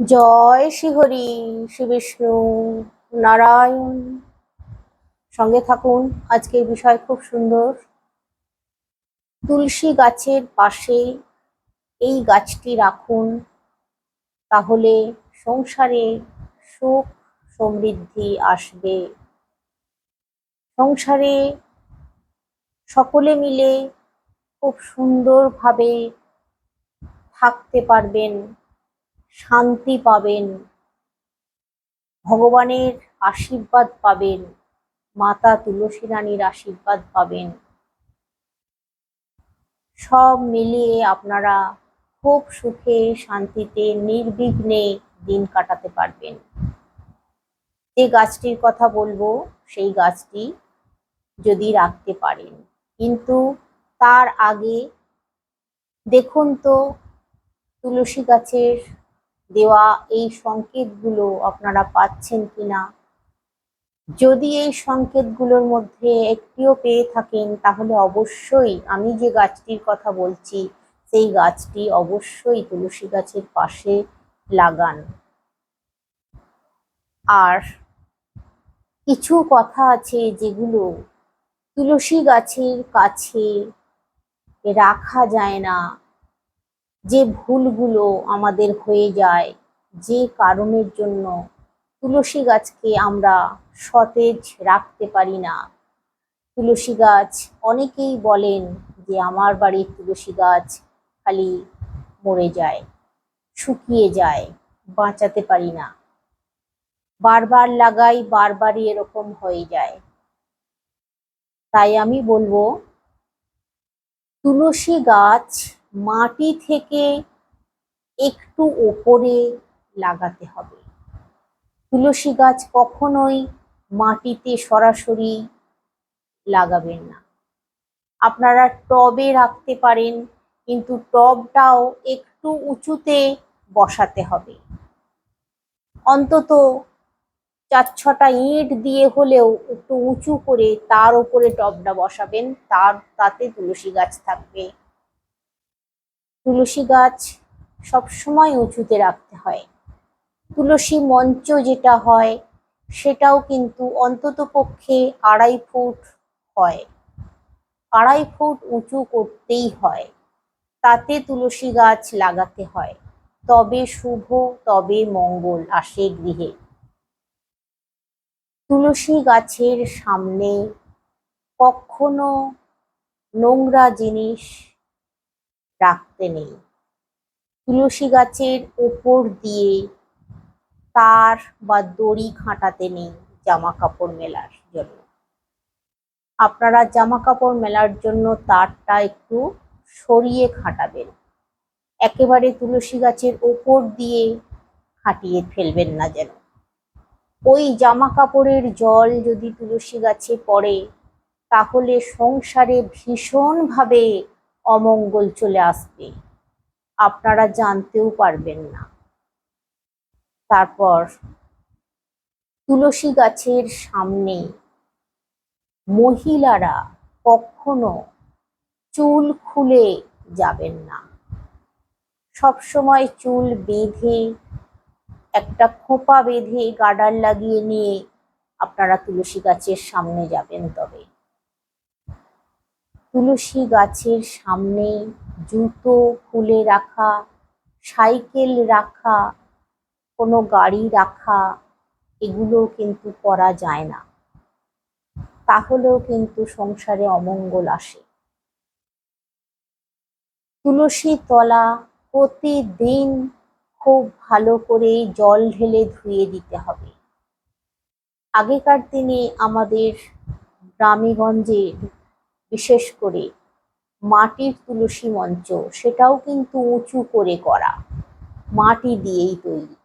জয় শ্রীহরি শ্রী বিষ্ণু নারায়ণ। সঙ্গে থাকুন, আজকের বিষয় খুব সুন্দর। তুলসী গাছের পাশে এই গাছটি রাখুন, তাহলে সংসারে সুখ সমৃদ্ধি আসবে। সংসারে সকলে মিলে খুব সুন্দরভাবে থাকতে পারবেন। শান্তি পাবেন। ভগবানের আশীর্বাদ পাবেন। মাতা তুলসী রানীর আশীর্বাদ পাবেন। সব মিলিয়ে আপনারা খুব সুখে, শান্তিতে, নির্বিঘ্নে দিন কাটাতে পারবেন। যে গাছটির কথা বলব, সেই গাছটি যদি রাখতে পারেন। কিন্তু তার আগে দেখুন তো, তুলসী গাছের দেওয়া এই সংকেতগুলো আপনারা পাচ্ছেন কিনা? যদি এই সংকেতগুলোর মধ্যে একটিও পেয়ে থাকেন, তাহলে অবশ্যই আমি যে গাছটির কথা বলছি, সেই গাছটি অবশ্যই তুলসী গাছের পাশে লাগান। আর কিছু কথা আছে যেগুলো তুলসী গাছের কাছে রাখা যায় না। যে ভুলগুলো আমাদের হয়ে যায়, যে কারণের জন্য তুলসী গাছকে আমরা সতেজ রাখতে পারি না। তুলসী গাছ অনেকেই বলেন যে আমার বাড়ির তুলসী গাছ খালি মরে যায়, শুকিয়ে যায়, বাঁচাতে পারি না। বারবার লাগাই বারবারই এরকম হয়ে যায়। তাই আমি বলব, তুলসী গাছ মাটি থেকে একটু ওপরে লাগাতে হবে। তুলসী গাছ কখনোই মাটিতে সরাসরি লাগাবেন না। আপনারা টবে রাখতে পারেন, কিন্তু টবটাও একটু উঁচুতে বসাতে হবে। অন্তত চার ছটা ইট দিয়ে হলেও একটু উঁচু করে তার উপরে টবটা বসাবেন, তার, তাতে তুলসী গাছ থাকবে। তুলসী গাছ সবসময় উঁচুতে রাখতে হয়। তুলসী মঞ্চ যেটা হয়, সেটাও কিন্তু অন্তত পক্ষে আড়াই ফুট হয়। আড়াই ফুট উঁচু করতেই হয়। তাতে তুলসী গাছ লাগাতে হয়। তবে শুভ, তবে মঙ্গল আসে গৃহে। তুলসী গাছের সামনে কখনো নোংরা জিনিস রাখতে নেই। তুলসী গাছের ওপর দিয়ে তার বা দড়ি খাঁটাতে নেই জামা কাপড় মেলার জন্য। আপনারা জামা কাপড় মেলার জন্য তারটা একটু সরিয়ে খাটাবেন। একেবারে তুলসী গাছের ওপর দিয়ে খাটিয়ে ফেলবেন না যেন। ওই জামা কাপড়ের জল যদি তুলসী গাছে পড়ে, তাহলে সংসারে ভীষণভাবে অমঙ্গল চলে আসবে। আপনারা জানতেও পারবেন না। তারপর তুলসী গাছের সামনে মহিলারা কখনো চুল খুলে যাবেন না। সব সময় চুল বেঁধে, একটা খোপা বেঁধে গার্ডার লাগিয়ে নিয়ে আপনারা তুলসী গাছের সামনে যাবেন তবে। তুলসী গাছের সামনে জুতো খুলে রাখা, সাইকেল রাখা, কোনো গাড়ি রাখা, এগুলো কিন্তু করা যায় না। তাহলেও কিন্তু সংসারে অমঙ্গল আসে। তুলসী তলা প্রতিদিন খুব ভালো করে জল ঢেলে ধুয়ে দিতে হবে। আগেকার দিনে আমাদের গ্রামেগঞ্জে বিশেষ করে মাটির তুলসী মঞ্চ, সেটাও কিন্তু উঁচু করে করা মাটি দিয়েই তৈরি।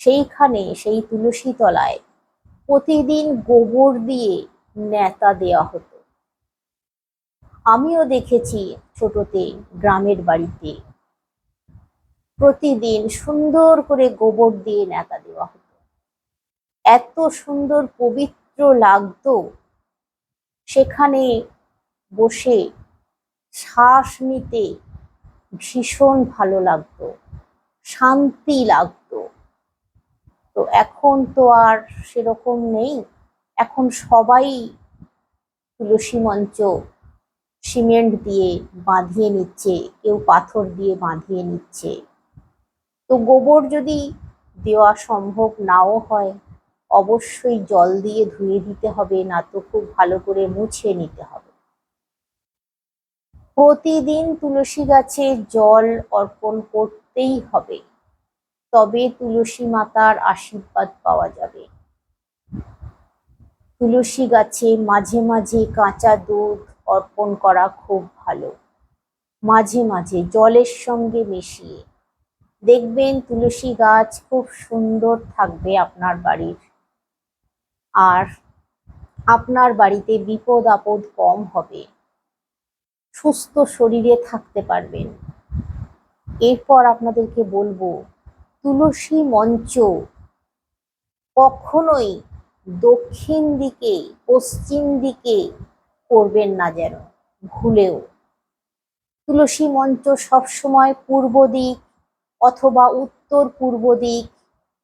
সেইখানে সেই তুলসী তলায় প্রতিদিন গোবর দিয়ে নেতা দেওয়া হতো। আমিও দেখেছি ছোটতে গ্রামের বাড়িতে প্রতিদিন সুন্দর করে গোবর দিয়ে নেতা দেওয়া হতো। এত সুন্দর পবিত্র লাগতো সেখানে বসে শ্বাস নিতে ভীষণ ভালো লাগতো, শান্তি লাগতো। তো এখন তো আর সেরকম নেই। এখন সবাই তুলসী মঞ্চ সিমেন্ট দিয়ে বাঁধিয়ে নিচ্ছে, কেউ পাথর দিয়ে বাঁধিয়ে নিচ্ছে। তো গোবর যদি দেওয়া সম্ভব নাও হয় অবশ্যই জল দিয়ে ধুয়ে দিতে হবে, না তো খুব ভালো করে মুছে নিতে হবে। প্রতিদিন তুলসী গাছে জল অর্পণ করতেই হবে, তবে তুলসী মাতার আশীর্বাদ পাওয়া যাবে। তুলসী গাছে মাঝে মাঝে কাঁচা দুধ অর্পণ করা খুব ভালো। মাঝে মাঝে জলের সঙ্গে মিশিয়ে। দেখবেন তুলসী গাছ খুব সুন্দর থাকবে আপনার বাড়ির। আর আপনার বাড়িতে বিপদ আপদ কম হবে। সুস্থ শরীরে থাকতে পারবেন। এরপর আপনাদেরকে বলব, তুলসী মঞ্চ কখনোই দক্ষিণ দিকে, পশ্চিম দিকে করবেন না যেন, ভুলেও। তুলসী মঞ্চ সবসময় পূর্ব দিক অথবা উত্তর পূর্ব দিক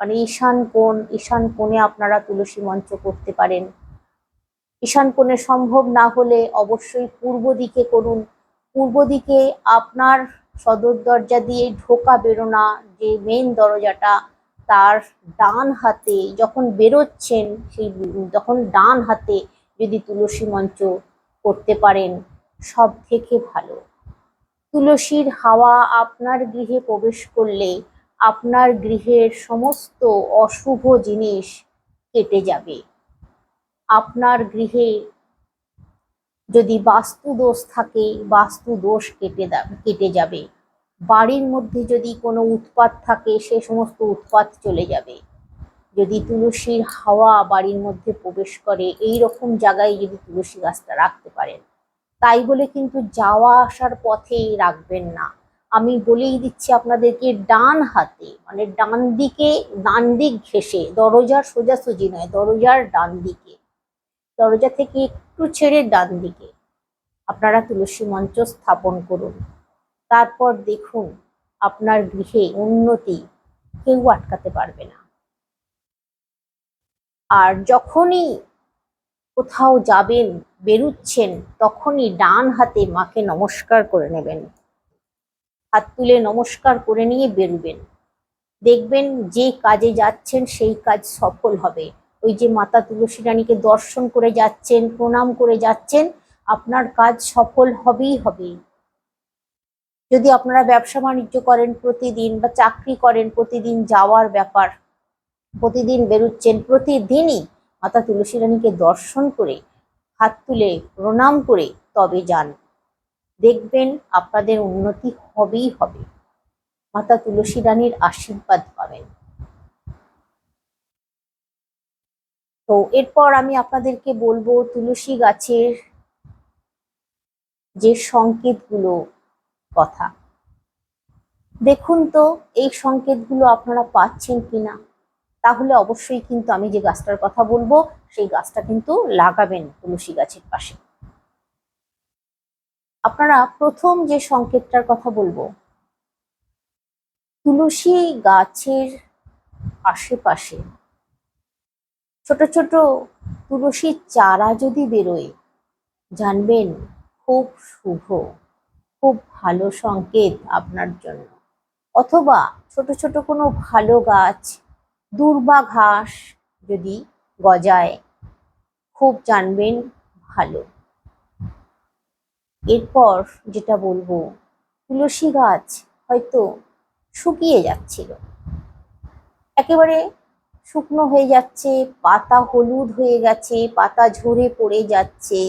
মানে ঈশান কোণ, ঈশান কোণে আপনারা তুলসী মঞ্চ করতে পারেন। ঈশান কোণে সম্ভব না হলে অবশ্যই পূর্ব দিকে করুন। পূর্ব দিকে আপনার সদর দরজা দিয়ে ঢোকা বেরোনা, যে মেন দরজাটা, তার ডান হাতে যখন বেরোচ্ছেন, সেই যখন ডান হাতে যদি তুলসী মঞ্চ করতে পারেন সব থেকে ভালো। তুলসীর হাওয়া আপনার গৃহে প্রবেশ করলে আপনার গৃহের সমস্ত অশুভ জিনিস কেটে যাবে। আপনার গৃহে যদি বাস্তু দোষ থাকে বাস্তু দোষ কেটে কেটে যাবে। বাড়ির মধ্যে যদি কোনো উৎপাত থাকে, সে সমস্ত উৎপাত চলে যাবে। যদি তুলসীর হাওয়া বাড়ির মধ্যে প্রবেশ করে এই রকম জায়গায় যদি তুলসী গাছটা রাখতে পারেন। তাই বলে কিন্তু যাওয়া আসার পথেই রাখবেন না। আমি বলেই দিচ্ছি আপনাদেরকে ডান হাতে মানে ডান দিকে, ডান দিক ঘেসে দরজার সোজাসুজি নয়, দরজার ডান দিকে। দরজা থেকে একটু ছেড়ে ডান দিকে আপনারা তুলসী মঞ্চ স্থাপন করুন। তারপর দেখুন আপনার গৃহে উন্নতি কেউ আটকাতে পারবে না। আর যখনই কোথাও যাবেন, বেরুচ্ছেন, তখনই ডান হাতে মাকে নমস্কার করে নেবেন। হাত তুলে নমস্কার করে নিয়ে বেরুবেন। দেখবেন যে কাজে যাচ্ছেন সেই কাজ সফল হবে। ওই যে মাতা তুলসী রানীকে দর্শন করে যাচ্ছেন, প্রণাম করে যাচ্ছেন, আপনার কাজ সফল হবেই হবে। যদি আপনারা ব্যবসা বাণিজ্য করেন প্রতিদিন বা চাকরি করেন প্রতিদিন যাওয়ার ব্যাপার, প্রতিদিন বেরুচ্ছেন প্রতিদিনই মাতা তুলসী রানীকে দর্শন করে, হাত তুলে প্রণাম করে তবে যান। দেখবেন আপনাদের উন্নতি হবেই হবে। মাতা তুলসী রানীর আশীর্বাদ পাবেন। তো এরপর আমি আপনাদেরকে বলব তুলসী গাছের যে সংকেতগুলো কথা। দেখুন তো, এই সংকেতগুলো আপনারা পাচ্ছেন কিনা? তাহলে অবশ্যই কিন্তু আমি যে গাছটার কথা বলব, সেই গাছটা কিন্তু লাগাবেন তুলসী গাছের পাশে। আপনারা প্রথম যে সংকেতটার কথা বলব, তুলসী গাছের আশেপাশে ছোট ছোট তুলসীর চারা যদি বেরোয়, জানবেন খুব শুভ, খুব ভালো সংকেত আপনার জন্য। অথবা ছোট ছোট কোনো ভালো গাছ, দূর্বা ঘাস যদি গজায়, খুব জানবেন ভালো। এরপর যেটা বলব, তুলসী গাছ হয়তো শুকিয়ে যাচ্ছিল। একেবারে শুকনো হয়ে যাচ্ছে, পাতা হলুদ হয়ে গেছে, পাতা ঝরে পড়ে যাচ্ছে,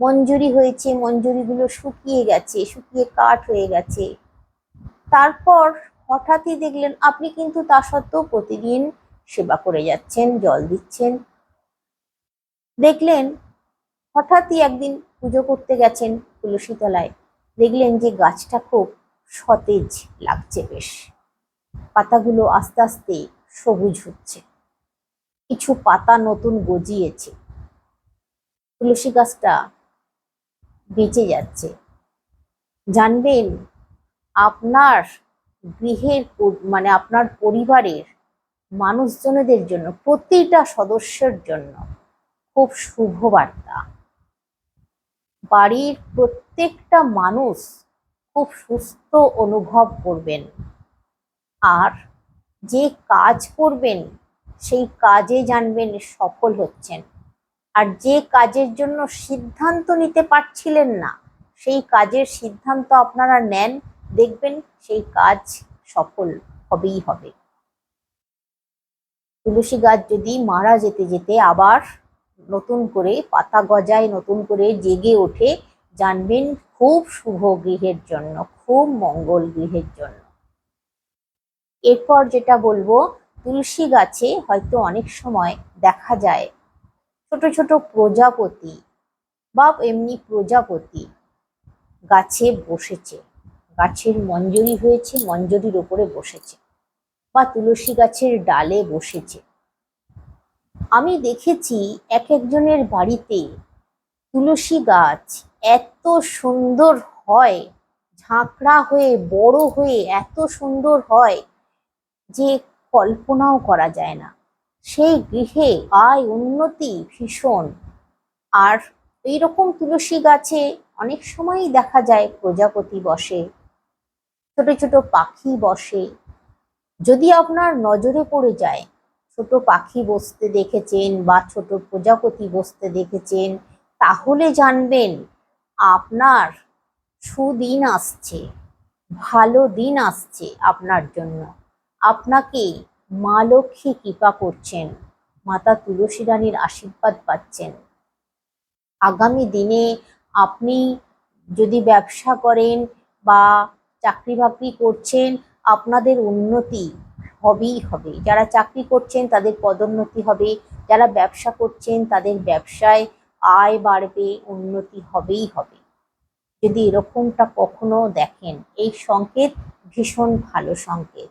মঞ্জুরি হয়েছে, মঞ্জুরিগুলো শুকিয়ে গেছে, শুকিয়ে কাঠ হয়ে গেছে। তারপর হঠাৎই দেখলেন, আপনি কিন্তু তা সত্ত্বেও প্রতিদিন সেবা করে যাচ্ছেন, জল দিচ্ছেন। দেখলেন হঠাৎই একদিন পুজো করতে গেছেন তুলসী তলায় দেখলেন যে গাছটা খুব সতেজ লাগছে বেশ। পাতাগুলো আস্তে আস্তে সবুজ হচ্ছে। কিছু পাতা নতুন গজিয়েছে। তুলসী গাছটা বেঁচে যাচ্ছে। জানবেন, আপনার গৃহের মানে আপনার পরিবারের মানুষজনদের জন্য, প্রতিটা সদস্যের জন্য খুব শুভ বার্তা। বাড়ির প্রত্যেকটা মানুষ খুব সুস্থ অনুভব করবেন। আর যে কাজ করবেন, সেই কাজে জানবেন সফল হচ্ছেন। আর যে কাজের জন্য সিদ্ধান্ত নিতে পারছিলেন না, সেই কাজের সিদ্ধান্ত আপনারা নেন, দেখবেন সেই কাজ সফল হবেই হবে। তুলসী গাছ যদি মারা যেতে যেতে আবার নতুন করে পাতা গজায়, নতুন করে জেগে ওঠে, জানবেন খুব শুভ গৃহের জন্য, খুব মঙ্গল গৃহের জন্য। এরপর যেটা বলব, তুলসী গাছে হয়তো অনেক সময় দেখা যায় ছোট ছোট প্রজাপতি বা এমনি প্রজাপতি গাছে বসেছে, গাছের মঞ্জুরি হয়েছে, মঞ্জুরির ওপরে বসেছে বা তুলসী গাছের ডালে বসেছে। আমি দেখেছি এক একজনের বাড়িতে তুলসী গাছ এত সুন্দর হয়, ঝাঁকড়া হয়ে, বড় হয়ে এত সুন্দর হয় যে কল্পনাও করা যায় না। সেই গৃহে আয় উন্নতি ভীষণ। আর এইরকম তুলসী গাছে অনেক সময়ই দেখা যায় প্রজাপতি বসে, ছোট ছোট পাখি বসে। যদি আপনার নজরে পড়ে যায় ছোট পাখি বসতে দেখেছেন বা ছোট প্রজাপতি বসতে দেখেছেন, তাহলে জানবেন আপনার সুদিন আসছে, ভালো দিন আসছে আপনার জন্য। আপনাকে মা লক্ষ্মী কৃপা করছেন, মাতা তুলসী রানীর আশীর্বাদ পাচ্ছেন। আগামী দিনে আপনি যদি ব্যবসা করেন বা চাকরি বাকরি করছেন, আপনাদের উন্নতি হবেই হবে। যারা চাকরি করছেন তাদের পদোন্নতি হবে, যারা ব্যবসা করছেন তাদের ব্যবসায় আয় বাড়বে, উন্নতি হবেই হবে। যদি এরকমটা কখনো দেখেন, এই সংকেত ভীষণ ভালো সংকেত।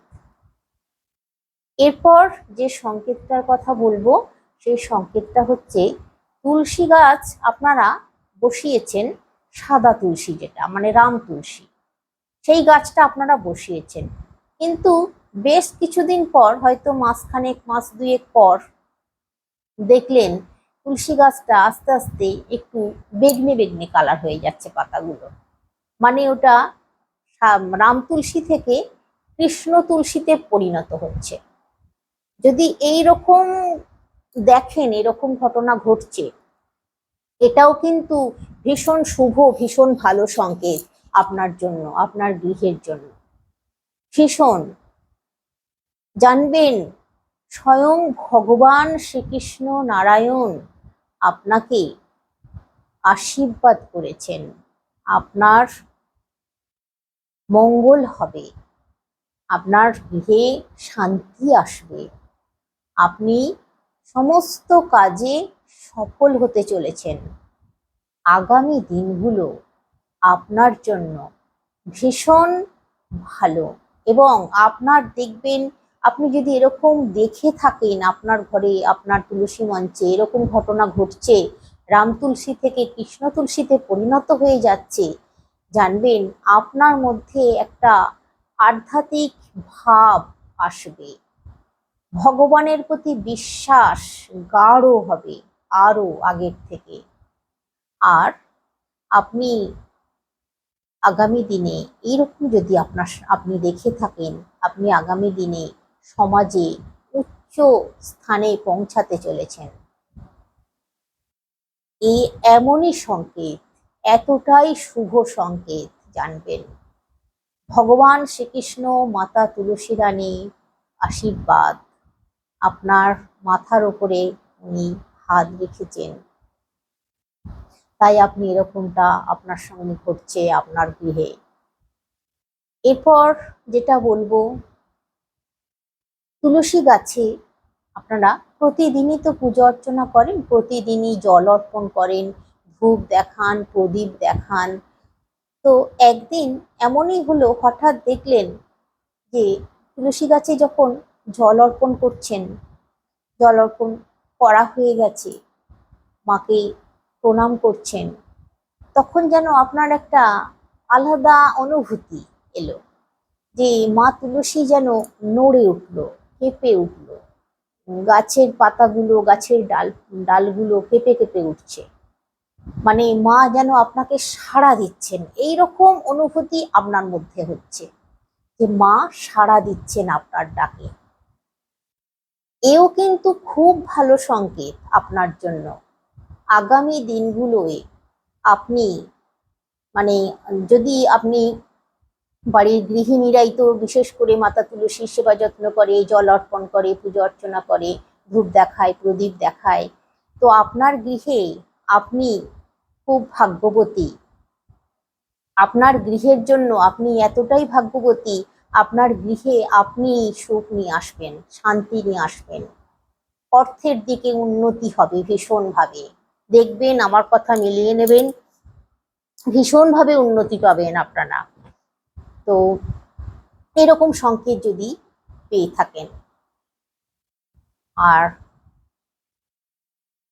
এরপর যে সংকেতটার কথা বলব, সেই সংকেতটা হচ্ছে, তুলসী গাছ আপনারা বসিয়েছেন সাদা তুলসী যেটা মানে রাম তুলসী। সেই গাছটা আপনারা বসিয়েছেন। কিন্তু বেশ কিছুদিন পর, হয়তো মাসখানেক, মাস দুয়েক পর, দেখলেন তুলসী গাছটা আস্তে আস্তে একটু বেগনে বেগনে কালার হয়ে যাচ্ছে পাতাগুলো। মানে ওটা রাম তুলসী থেকে কৃষ্ণ তুলসীতে পরিণত হচ্ছে। যদি এই রকম দেখেন এরকম ঘটনা ঘটছে, এটাও কিন্তু ভীষণ শুভ, ভীষণ ভালো সংকেত আপনার জন্য, আপনার গৃহের জন্য। ভীষণ। জানবেন, স্বয়ং ভগবান শ্রীকৃষ্ণ নারায়ণ আপনাকে আশীর্বাদ করেছেন। আপনার মঙ্গল হবে, আপনার গৃহে শান্তি আসবে। আপনি সমস্ত কাজে সফল হতে চলেছেন। আগামী দিনগুলো আপনার জন্য ভীষণ ভালো এবং আপনার দেখবেন আপনি যদি এরকম দেখে থাকেন আপনার ঘরে আপনার তুলসী মঞ্চে এরকম ঘটনা ঘটছে, রাম তুলসী থেকে কৃষ্ণ তুলসীতে পরিণত হয়ে যাচ্ছে, জানবেন আপনার মধ্যে একটা আধ্যাত্মিক ভাব আসবে। ভগবানের প্রতি বিশ্বাস গাঢ় হবে আরও আগের থেকে। আর আপনি আগামী দিনে এইরকম যদি আপনার, আপনি দেখে থাকেন, আপনি আগামী দিনে সমাজে উচ্চ স্থানে পৌঁছাতে চলেছেন। এই এমনই সংকেত, এতটাই শুভ সংকেত জানবেন। ভগবান শ্রীকৃষ্ণ, মাতা তুলসী রানী, আশীর্বাদ। আপনার মাথার ওপরে উনি হাত রেখেছেন। তাই আপনি এরকমটা আপনার সঙ্গে ঘটছে, আপনার গৃহে। এরপর যেটা বলব তুলসী গাছে আপনারা প্রতিদিনই তো পুজো অর্চনা করেন, প্রতিদিনই জল অর্পণ করেন, ধূপ দেখান, প্রদীপ দেখান। তো একদিন এমনই হলো, হঠাৎ দেখলেন যে তুলসী গাছে যখন জল অর্পণ করছেন, জল অর্পণ করা হয়ে গেছে, মাকে প্রণাম করছেন, তখন যেন আপনার একটা আলাদা অনুভূতি এলো যে মা তুলসী যেন নড়ে উঠল। কেঁপে উঠল। গাছের পাতাগুলো, গাছের ডাল, ডালগুলো কেঁপে কেঁপে উঠছে। মানে মা যেন আপনাকে সাড়া দিচ্ছেন। এই রকম অনুভূতি আপনার মধ্যে হচ্ছে যে মা সাড়া দিচ্ছেন আপনার ডাকে। এও কিন্তু খুব ভালো সংকেত আপনার জন্য। আগামী দিনগুলোয় আপনি মানে যদি আপনি বাড়ির গৃহিণীরাই তো বিশেষ করে মাতা তুলসীর সেবা যত্ন করে, জল অর্পণ করে, পুজো অর্চনা করে, ধূপ দেখায়, প্রদীপ দেখায়। তো আপনার গৃহে আপনি খুব ভাগ্যবতী। আপনার গৃহের জন্য আপনি এতটাই ভাগ্যবতী, আপনার গৃহে আপনি সুখ নিয়ে আসবেন, শান্তি নিয়ে আসবেন। অর্থের দিকে উন্নতি হবে ভীষণভাবে। দেখবেন আমার কথা মিলিয়ে নেবেন, ভীষণভাবে উন্নতি পাবেন আপনারা। তো এরকম সংকেত যদি পেয়ে থাকেন। আর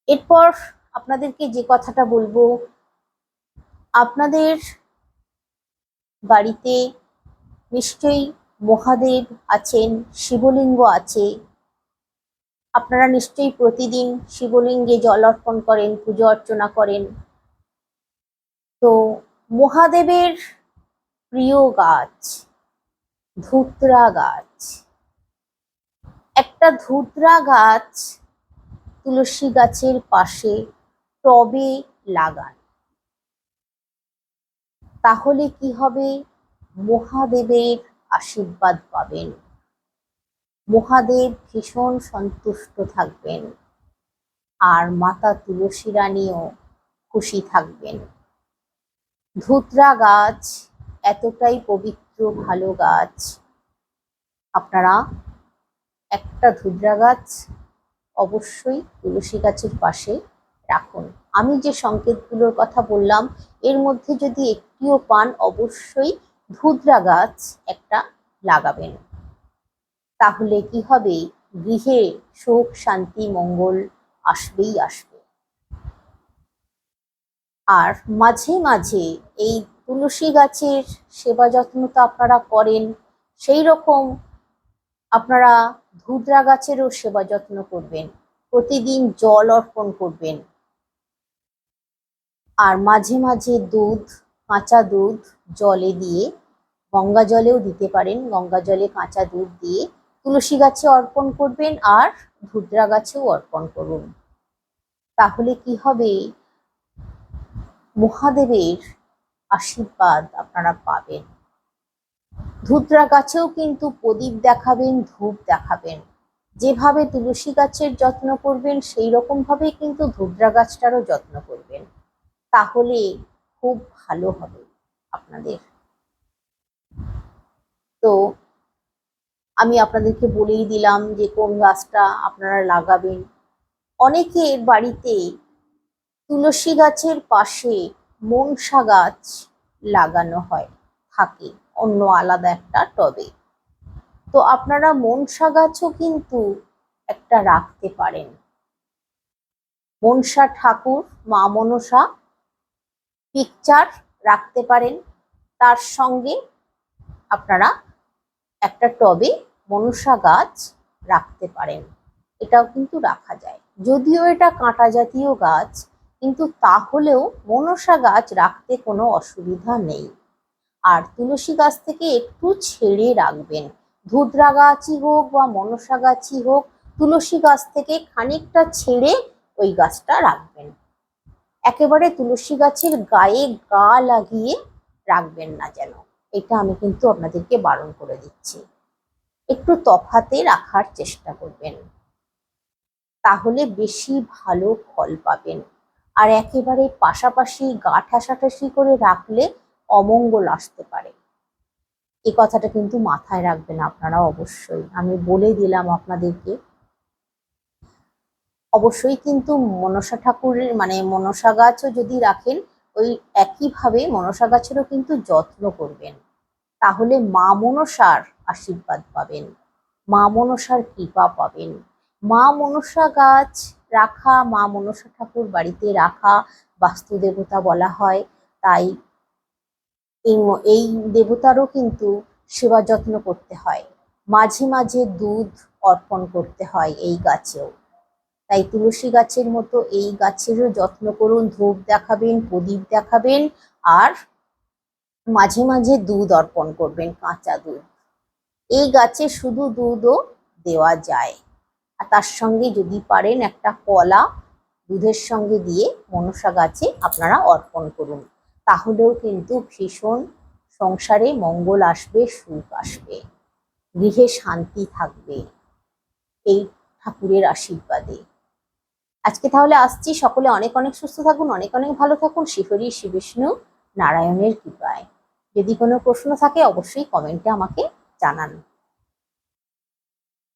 এরপর আপনাদেরকে যে কথাটা বলব, আপনাদের বাড়িতে নিশ্চয়ই মহাদেব আছেন, শিবলিঙ্গ আছে। আপনারা নিশ্চয়ই প্রতিদিন শিবলিঙ্গে জল অর্পণ করেন, পুজো অর্চনা করেন। তো মহাদেবের প্রিয় গাছ, ধুতরা গাছ। একটা ধুতরা গাছ তুলসী গাছের পাশে টবে লাগান। তাহলে কি হবে? মহাদেবের আশীর্বাদ পাবেন। মহাদেব ভীষণ সন্তুষ্ট থাকবেন। আর মাতা তুলসী রানীও খুশি থাকবেন। ধুতরা গাছ এতটাই পবিত্র, ভালো গাছ। আপনারা একটা ধুতরা গাছ অবশ্যই তুলসী গাছের পাশে রাখুন। আমি যে সংকেতগুলোর কথা বললাম, এর মধ্যে যদি একটিও পান, অবশ্যই ধুতরা গাছ একটা লাগাবেন। তাহলে কি হবে? গৃহে সুখ, শান্তি, মঙ্গল আসবেই আসবে। আর মাঝে মাঝে এই তুলসী গাছের সেবা যত্ন তো আপনারা করেন, সেই রকম আপনারা ধুতরা গাছেরও সেবা যত্ন করবেন, প্রতিদিন জল অর্পণ করবেন। আর মাঝে মাঝে দুধ, কাঁচা দুধ জলে দিয়ে গঙ্গা জলেও দিতে পারেন, গঙ্গা জলে কাঁচা দুধ দিয়ে তুলসী গাছে অর্পণ করবেন আর ধুতরা গাছেও অর্পণ করুন। তাহলে কি হবে? মহাদেবের আশীর্বাদ আপনারা পাবেন। ধুতরা গাছেও কিন্তু প্রদীপ দেখাবেন, ধূপ দেখাবেন। যেভাবে তুলসী গাছের যত্ন করবেন, সেই রকম ভাবে কিন্তু ধুতরা গাছটারও যত্ন করবেন। তাহলে খুব ভালো হবে আপনাদের। তো আমি আপনাদেরকে বলেই দিলাম যে কোন গাছটা আপনারা লাগাবেন। অনেকের বাড়িতে তুলসী গাছের পাশে মনসা গাছ লাগানো হয়, থাকে। অন্য আলাদা একটা টবে। তো আপনারা মনসা গাছও কিন্তু একটা রাখতে পারেন। মনসা ঠাকুর, মা মনসা পিকচার রাখতে পারেন। তার সঙ্গে আপনারা একটা টবে মনসা গাছ রাখতে পারেন। এটাও কিন্তু রাখা যায়। যদিও এটা কাঁটা জাতীয় গাছ কিন্তু তাহলেও মনসা গাছ রাখতে কোনো অসুবিধা নেই। আর তুলসী গাছ থেকে একটু ছেড়ে রাখবেন। ধুতরা গাছই হোক বা মনসা গাছই হোক, তুলসী গাছ থেকে খানিকটা ছেড়ে ওই গাছটা রাখবেন। একেবারে তুলসী গাছের গায়ে গা লাগিয়ে রাখবেন না যেন। এটা আমি কিন্তু আপনাদেরকে বারণ করে দিচ্ছি। একটু তফাতে রাখার চেষ্টা করবেন। তাহলে বেশি ভালো ফল পাবেন। আর একেবারে পাশাপাশি গা ঠাসাঠাসি করে রাখলে অমঙ্গল আসতে পারে। এ কথাটা কিন্তু মাথায় রাখবেন আপনারা অবশ্যই। আমি বলে দিলাম আপনাদেরকে। অবশ্যই কিন্তু মনসা ঠাকুরের মানে মনসা গাছও যদি রাখেন, ওই একইভাবে মনসা গাছেরও কিন্তু যত্ন করবেন। তাহলে মা মনসার আশীর্বাদ পাবেন। মা মনসার কৃপা পাবেন। মা মনসা গাছ রাখা, মা মনসা ঠাকুর বাড়িতে রাখা বাস্তু দেবতা বলা হয়। তাই এই এই দেবতারও কিন্তু সেবা যত্ন করতে হয়। মাঝে মাঝে দুধ অর্পণ করতে হয় এই গাছেও। তাই তুলসী গাছের মতো এই গাছেরও যত্ন করুন, ধূপ দেখাবেন, প্রদীপ দেখাবেন আর মাঝে মাঝে দুধ অর্পণ করবেন, কাঁচা দুধ। এই গাছে শুধু দুধও দেওয়া যায়। আর তার সঙ্গে যদি পারেন একটা কলা দুধের সঙ্গে দিয়ে মনসা গাছে আপনারা অর্পণ করুন। তাহলেও কিন্তু ভীষণ সংসারে মঙ্গল আসবে, সুখ আসবে, গৃহে শান্তি থাকবে এই ঠাকুরের আশীর্বাদে। আজকে তাহলে আসছি, সকলে অনেক অনেক সুস্থ থাকুন, অনেক অনেক ভালো থাকুন। শিহরি শ্রী বিষ্ণু নারায়ণের কৃপায়। যদি কোনো প্রশ্ন থাকে অবশ্যই কমেন্টে আমাকে জানান।